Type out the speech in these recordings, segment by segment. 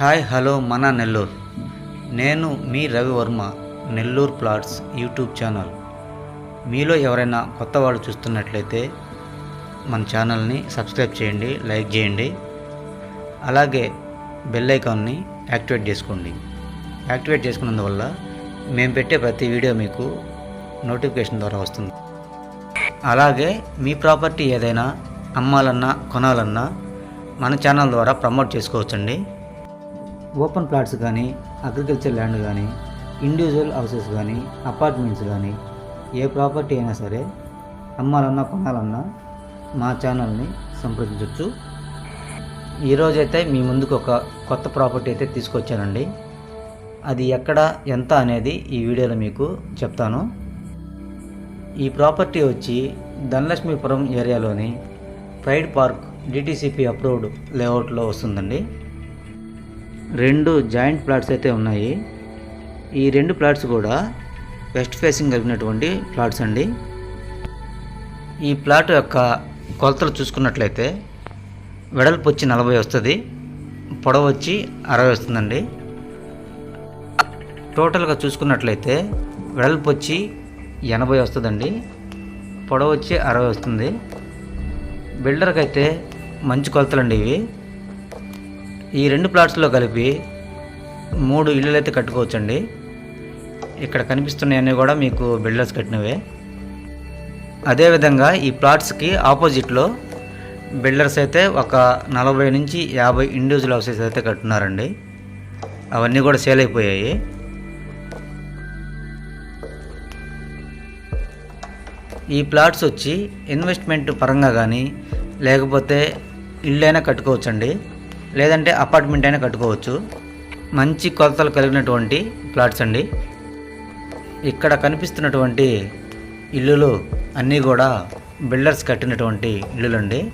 Hi hello మన నెల్లూరు. నేను మీ Ravi Varma Nellore plots YouTube channel. మీలో ఎవరైనా కొత్త వాళ్ళు చూస్తున్నట్లయితే మన ఛానల్ని సబ్స్క్రైబ్ చేయండి లైక్ చేయండి. అలాగే బెల్ ఐకాన్ని యాక్టివేట్ చేసుకోండి. యాక్టివేట్ చేసుకున్నందువల్ల మేము పెట్టే ప్రతి వీడియో మీకు నోటిఫికేషన్ ద్వారా వస్తుంది. అలాగే మీ ప్రాపర్టీ ఏదైనా అమ్మాలన్నా కొనాలన్నా మన ఛానల్ ద్వారా ప్రమోట్ చేసుకోవచ్చండి. ఓపెన్ ప్లాట్స్ కానీ అగ్రికల్చర్ ల్యాండ్ కానీ ఇండివిజువల్ హౌసెస్ కానీ అపార్ట్మెంట్స్ కానీ ఏ ప్రాపర్టీ అయినా సరే అమ్మాలన్నా కొనాలన్నా మా ఛానల్ని సంప్రదించవచ్చు ఈరోజైతే మీ ముందుకు ఒక కొత్త ప్రాపర్టీ అయితే తీసుకొచ్చానండి. అది ఎక్కడ ఎంత అనేది ఈ వీడియోలో మీకు చెప్తాను. ఈ ప్రాపర్టీ వచ్చి ధనలక్ష్మీపురం ఏరియాలోని ప్రైడ్ పార్క్ డిటీసీపీ అప్రూవ్డ్ లేఅవుట్లో వస్తుందండి. రెండు జాయింట్ ప్లాట్స్ అయితే ఉన్నాయి. ఈ రెండు ప్లాట్స్ కూడా వెస్ట్ ఫేసింగ్ కలిగినటువంటి ప్లాట్స్ అండి. ఈ ప్లాట్ యొక్క కొలతలు చూసుకున్నట్లయితే వెడల్పు వచ్చి నలభై వస్తుంది పొడవు వచ్చి అరవై వస్తుందండి. టోటల్గా చూసుకున్నట్లయితే వెడల్పు వచ్చి ఎనభై వస్తుందండి పొడవు వచ్చి అరవై వస్తుంది. బిల్డర్కి అయితే మంచి కొలతలండి ఇవి. ఈ రెండు ప్లాట్స్లో కలిపి మూడు ఇల్లులు అయితే కట్టుకోవచ్చండి. ఇక్కడ కనిపిస్తున్నాయన్నీ కూడా మీకు బిల్డర్స్ కట్టినవే. అదేవిధంగా ఈ ప్లాట్స్కి ఆపోజిట్లో బిల్డర్స్ అయితే ఒక నలభై నుంచి యాభై ఇండివిజువల్ హౌసెస్ అయితే కట్టున్నారండి. అవన్నీ కూడా సేల్ అయిపోయాయి. ఈ ప్లాట్స్ వచ్చి ఇన్వెస్ట్మెంట్ పరంగా కానీ లేకపోతే ఇల్లైనా కట్టుకోవచ్చండి. లేదంటే అపార్ట్మెంట్ అయినా కట్టుకోవచ్చు. మంచి కొలతలు కలిగినటువంటి ప్లాట్స్ అండి. ఇక్కడ కనిపిస్తున్నటువంటి ఇల్లులు అన్నీ కూడా బిల్డర్స్ కట్టినటువంటి ఇల్లులండి.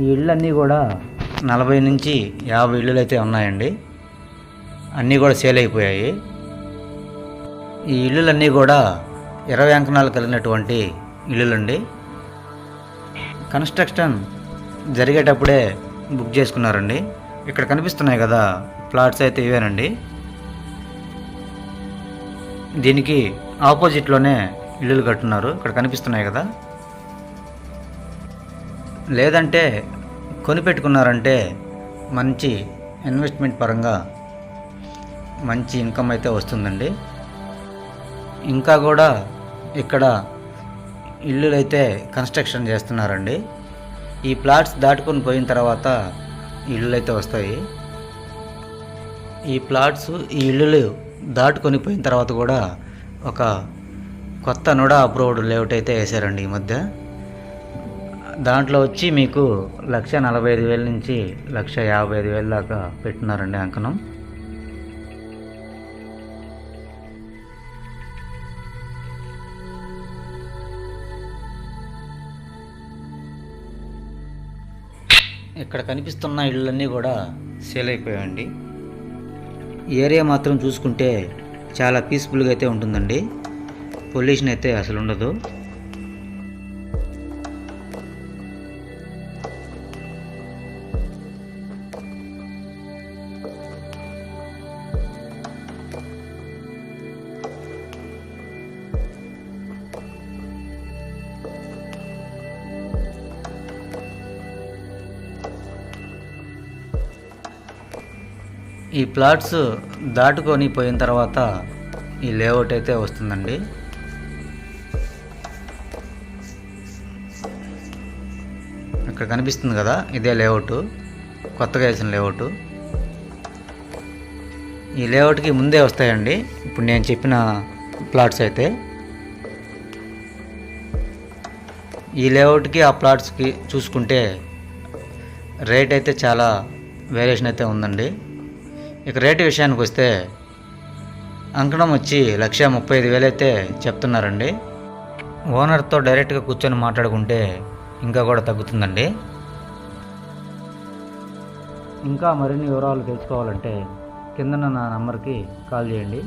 ఈ ఇళ్ళన్నీ కూడా నలభై నుంచి యాభై ఇల్లులు అయితే ఉన్నాయండి. అన్నీ కూడా సేల్ అయిపోయాయి. ఈ ఇల్లులన్నీ కూడా ఇరవై అంకణాలు కలిగినటువంటి ఇల్లులండి కన్స్ట్రక్షన్ జరిగేటప్పుడే బుక్ చేసుకున్నారండి. ఇక్కడ కనిపిస్తున్నాయి కదా ప్లాట్స్ అయితే ఇవేనండి. దీనికి ఆపోజిట్లోనే ఇల్లులు కట్టున్నారు. ఇక్కడ కనిపిస్తున్నాయి కదా. లేదంటే కొనిపెట్టుకున్నారంటే మంచి ఇన్వెస్ట్మెంట్ పరంగా మంచి ఇన్కమ్ అయితే వస్తుందండి. ఇంకా కూడా ఇక్కడ ఇల్లులు అయితే కన్స్ట్రక్షన్ చేస్తున్నారండి. ఈ ప్లాట్స్ దాటుకొని పోయిన తర్వాత ఇళ్ళు అయితే వస్తాయి. ఈ ప్లాట్స్ ఈ ఇల్లులు దాటుకొని పోయిన తర్వాత కూడా ఒక కొత్త నుడా అప్రూవ్డ్ లేఅవుట్ అయితే వేశారండి ఈ మధ్య. దాంట్లో వచ్చి మీకు లక్ష నలభై ఐదు వేల నుంచి లక్ష యాభై ఐదు వేల దాకా పెట్టినారండి అంకణం. ఇక్కడ కనిపిస్తున్న ఇళ్ళన్నీ కూడా సేల్ అయిపోయాయండి. ఏరియా మాత్రం చూసుకుంటే చాలా పీస్ఫుల్గా అయితే ఉంటుందండి. పొల్యూషన్ అయితే అసలు ఉండదు. ఈ ప్లాట్స్ దాటుకొని పోయిన తర్వాత ఈ లేఅవుట్ అయితే వస్తుందండి. ఇక్కడ కనిపిస్తుంది కదా ఇదే లేఅవుట్ కొత్తగా వేసిన లేఅవుట్. ఈ లేఅవుట్కి ముందే వస్తాయండి ఇప్పుడు నేను చెప్పిన ప్లాట్స్ అయితే. ఈ లేఅవుట్కి ఆ ప్లాట్స్కి చూసుకుంటే రేట్ అయితే చాలా వేరియేషన్ అయితే ఉందండి. ఇక రేటు విషయానికి వస్తే అంకణం వచ్చి లక్ష ముప్పై ఐదు వేలు అయితే చెప్తున్నారండి. ఓనర్తో డైరెక్ట్గా కూర్చొని మాట్లాడుకుంటే ఇంకా కూడా తగ్గుతుందండి. ఇంకా మరిన్ని వివరాలు తెలుసుకోవాలంటే కింద నా నంబర్కి కాల్ చేయండి.